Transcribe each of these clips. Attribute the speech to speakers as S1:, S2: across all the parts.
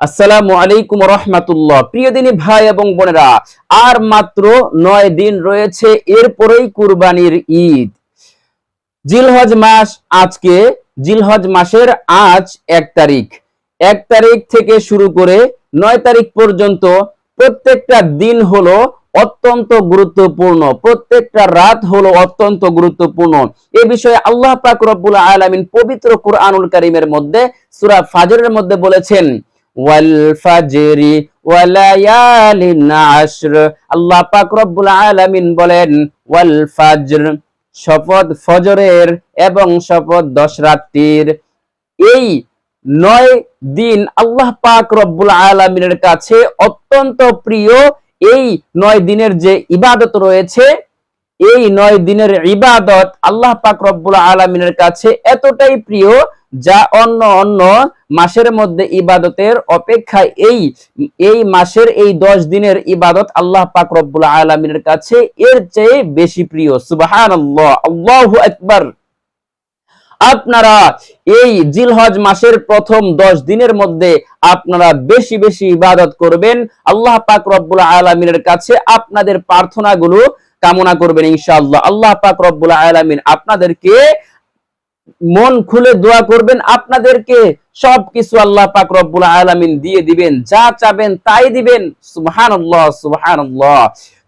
S1: আসসালামু আলাইকুম রহমাতুল্লাহ প্রিয় দিনী ভাই এবং বোনেরা, আর মাত্র নয় দিন রয়েছে এরপরেই কুরবানির ঈদ। জিলহজ মাস আজকে, জিলহজ মাসের আজ এক তারিখ। এক তারিখ থেকে শুরু করে নয় তারিখ পর্যন্ত প্রত্যেকটা দিন হলো অত্যন্ত গুরুত্বপূর্ণ, প্রত্যেকটা রাত হলো অত্যন্ত গুরুত্বপূর্ণ। এ বিষয়ে আল্লাহ পাক রব্বুল আলামিন পবিত্র কুরআনুল কারীমের মধ্যে, সূরা ফাজরের মধ্যে বলেছেন ওয়াল ফাজরি ওয়ালায়ালিন আশর আল্লাহ পাক রব্বুল আলামিন বলেন ওয়াল ফাজর শপথ ফজরের এবং শপথ দশ রাত্রির এই নয় দিন আল্লাহ পাক রব্বুল আলামিনের কাছে অত্যন্ত প্রিয়। এই নয় দিনের যে ইবাদত রয়েছে এই নয় দিনের ইবাদত আল্লাহ পাক রব্বুল আলামিনের কাছে এতটাই প্রিয় যা অন্য অন্য মাসের মধ্যে ইবাদতের অপেক্ষায় এই এই মাসের এই দশ দিনের ইবাদত আল্লাহ পাক রব্বুল আলামিনের কাছে এর চেয়ে বেশি প্রিয়। সুবহানাল্লাহ। আল্লাহু আকবার। আপনারা এই জিলহজ মাসের প্রথম দশ দিনের মধ্যে আপনারা বেশি বেশি ইবাদত করবেন। আল্লাহ পাক রব্বুল আলমিনের কাছে আপনাদের প্রার্থনাগুলো কামনা করবেন ইনশাআল্লাহ। আল্লাহ পাক রব্বুল আলমিন আপনাদেরকে মন খুলে দোয়া করবেন, আপনাদেরকে সবকিছু আল্লাহ পাক রব্বুল আলামিন দিয়ে দিবেন, যা চাবেন তাই দিবেন। সুবহানাল্লাহ সুবহানাল্লাহ।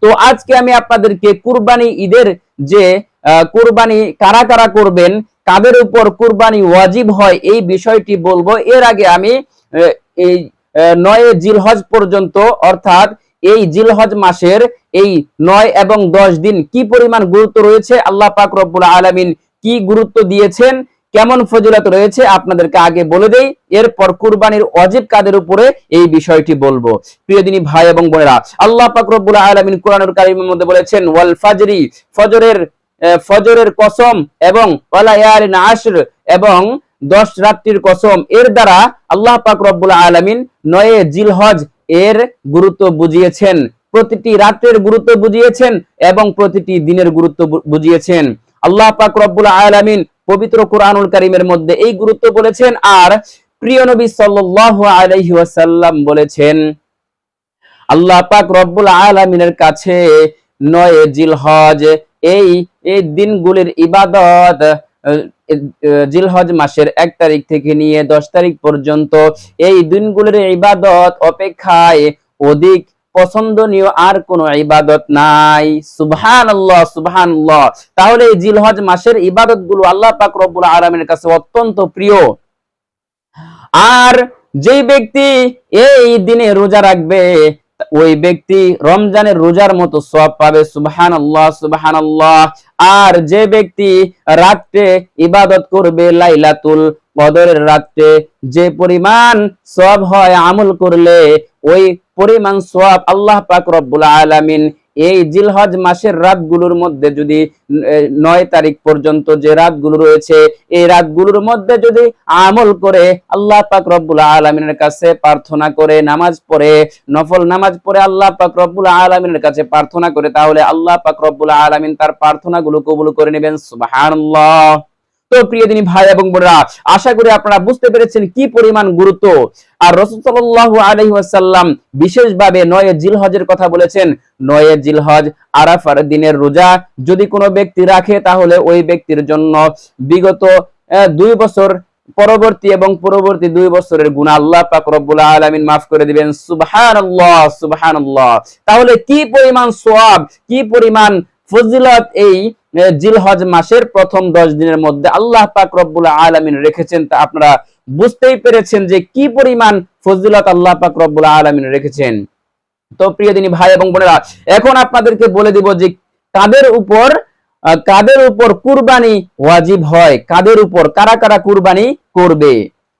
S1: তো আজকে আমি আপনাদেরকে কুরবানি ঈদের যে কুরবানি কারা কারা করবেন, কাদের উপর কুরবানি ওয়াজিব হয় এই বিষয়টি বলব। এর আগে আমি এই নয় জিলহজ পর্যন্ত, অর্থাৎ এই জিলহজ মাসের এই নয় এবং দশ দিন কি পরিমাণ গুরুত্ব রয়েছে? আল্লাহ পাক রব্বুল আলামিন কি গুরুত্ব দিয়েছেন? কেমন ফজিলত রয়েছে? আপনাদেরকে আগে বলে দেই, এরপর কুরবানির অজিব কাদের উপরে এই বিষয়টি বলব। প্রিয় দিনী ভাই এবং বোনেরা, আল্লাহ পাক রব্বুল আলামিন কোরআনুল কারীমের মধ্যে বলেছেন, ওয়াল ফাজরি ফজরের ফজরের কসম এবং ওয়ালায়ালিন আশর এবং দশ রাত্রির কসম। এর দ্বারা আল্লাহ পাক রব্বুল আলামিন নয়ে জিলহজ এর গুরুত্ব বুঝিয়েছেন। প্রতিটি রাত্রের গুরুত্ব বুঝিয়েছেন এবং প্রতিটি দিনের গুরুত্ব বুঝিয়েছেন। আল্লাহ পাক রব্বুল আলামিন পবিত্র কোরআনুল কারীমের মধ্যে এই গুরুত্ব বলেছেন আর প্রিয় নবী সাল্লাল্লাহু আলাইহি ওয়াসাল্লাম বলেছেন, আল্লাহ পাক রব্বুল আলামিনের কাছে নয় জিলহজ, এই এই দিনগুলির ইবাদত জিলহজ মাসের এক তারিখ থেকে নিয়ে দশ তারিখ পর্যন্ত এই দিনগুলির ইবাদত অপেক্ষায় অধিক পছন্দনীয় আর কোনো ইবাদত নাই। সুবহানাল্লাহ সুবহানাল্লাহ। তাহলে এই জিলহজ মাসের ইবাদতগুলো আল্লাহ পাক রব্বুল আলামিনের কাছে অত্যন্ত প্রিয়। আর যেই ব্যক্তি এই দিনে রোজা রাখবে, ওই ব্যক্তি রমজানের রোজার মতো সব পাবে সুবহান আল্লাহ সুবহান আল্লাহ আর যে ব্যক্তি রাত্রে ইবাদত করবে, লাইলাতুল কদরের রাত্রে, যে পরিমাণ সব হয় আমল করলে, ওই পরিমাণ সব আল্লাহ পাক রব্বুল আলামিন এই জিলহজ মাসের রাতগুলোর মধ্যে যদি নয় তারিখ পর্যন্ত যে রাতগুলো রয়েছে, এই রাতগুলোর মধ্যে যদি আমল করে আল্লাহ পাক রব্বুল আলমিনের কাছে প্রার্থনা করে নামাজ পড়ে, নফল নামাজ পড়ে আল্লাহ পাক রব্বুল আলমিনের কাছে প্রার্থনা করে, তাহলে আল্লাহ পাক রব্বুল আলমিন তার প্রার্থনাগুলো কবুল করে নেবেন। সুবহানাল্লাহ। তো প্রিয় দিনী ভাই এবং বোনেরা, আশা করি আপনারা বুঝতে পেরেছেন কি পরিমাণ গুরুত্ব। আর রসুল সাল্লাল্লাহু আলাইহি ওয়াসাল্লাম বিশেষভাবে নয় জিলহজের কথা বলেছেন। নয় জিলহজ আরাফার দিনের রোজা যদি কোনো ব্যক্তি রাখে, তাহলে ওই ব্যক্তির জন্য বিগত দুই বছর পরবর্তী এবং পরবর্তী দুই বছরের গুণা আল্লাহ পাক রব্বুল আলামিন মাফ করে দিবেন। সুবহানাল্লাহ সুবহানাল্লাহ। তাহলে কি পরিমাণ সওয়াব, কি পরিমাণ ফজিলত এই জিলহজ মাসের প্রথম দশ দিনের মধ্যে আল্লাহ পাক রব্বুল আলামিন রেখেছেন, তা আপনারা বুঝতেই পেরেছেন যে কি পরিমাণ ফজিলত আল্লাহ পাক রব্বুল আলামিন রেখেছেন। তো প্রিয় দিনী ভাই এবং বোনেরা, এখন আপনাদেরকে বলে দিব যে কাদের উপর কাদের উপর কুরবানি ওয়াজিব হয়, কাদের উপর, কারা কারা কুরবানি করবে?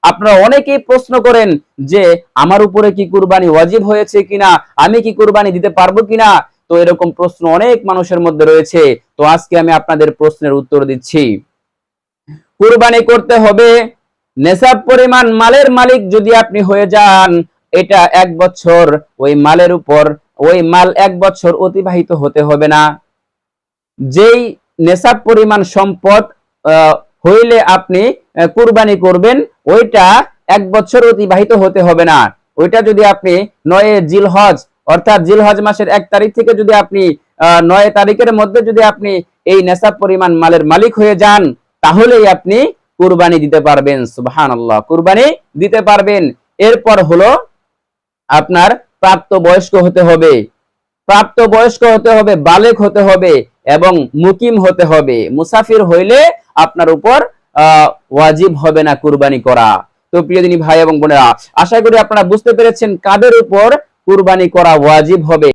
S1: আপনারা অনেকেই প্রশ্ন করেন যে, আমার উপরে কি কুরবানি ওয়াজিব হয়েছে কিনা, আমি কি কুরবানি দিতে পারব কিনা? তো এরকম প্রশ্ন অনেক মানুষের মধ্যে রয়েছে। তো আজকে আমি আপনাদের প্রশ্নের উত্তর দিচ্ছি। কুরবানি করতে হবে, নেশাব পরিমাণ মালের মালিক যদি আপনি হয়ে যান, এটা এক বছর, ওই মালের উপর, ওই মাল এক বছর অতিবাহিত হতে হবে না। যেই নেশাব পরিমাণ সম্পদ হইলে আপনি কুরবানি করবেন, ওইটা এক বছর অতিবাহিত হতে হবে না। ওইটা যদি আপনি নয় জিলহজ অর্থাৎ জিলহজ মাসের এক তারিখ থেকে যদি আপনি নয় তারিখের মধ্যে যদি আপনি এই নেশাব পরিমাণ মালের মালিক হয়ে যান, তাহলেই আপনি কুরবানি দিতে পারবেন। সুবহান আল্লাহ কুরবানি দিতে পারবেন। এরপর হলো আপনার প্রাপ্ত বয়স্ক হতে হবে। প্রাপ্ত বয়স্ক হতে হবে, বালেক হতে হবে এবং মুকিম হতে হবে। মুসাফির হইলে আপনার উপর ওয়াজিব হবে না কুরবানি করা। তো প্রিয় দিনী ভাই এবং বোনেরা, আশা করি আপনারা বুঝতে পেরেছেন কাদের উপর কুরবানি করা ওয়াজিব হবে।